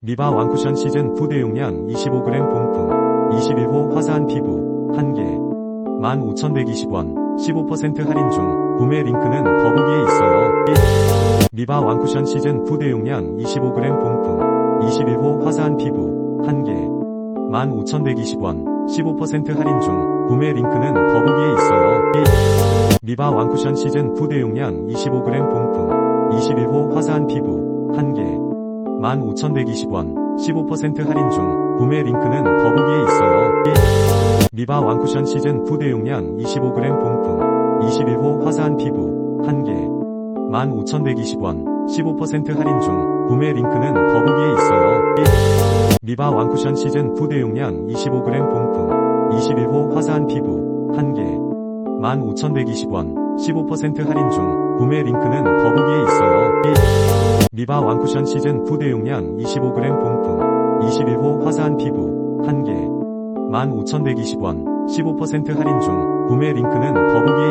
미바 왕쿠션 시즌 9 대용량 25g 본품 21호 화사한 피부 1개 15,120원 15% 할인 중 구매 링크는 더보기에 있어요. 미바 왕쿠션 시즌 9 대용량 25g 본품 21호 화사한 피부 1개 15,120원 15% 할인 중 구매 링크는 더보기에 있어요. 미바 왕쿠션 시즌 9 대용량 25g 본품 21호 화사한 피부 1개 15,120원 15% 할인 중 구매 링크는 더보기에 있어요. 미바 왕쿠션 시즌 9 대용량 25g 본품 21호 화사한 피부 1개 15,120원 15% 할인 중 구매 링크는 더보기에 있어요. 미바 왕쿠션 시즌 9 대용량 25g 본품 21호 화사한 피부 1개 15,120원 15% 할인 중 구매 링크는 더보기에 있어요. 미바 왕쿠션 시즌 9 대용량 25g 본품 21호 화사한 피부 1개 15,120원 15% 할인 중 구매 링크는 더보기에.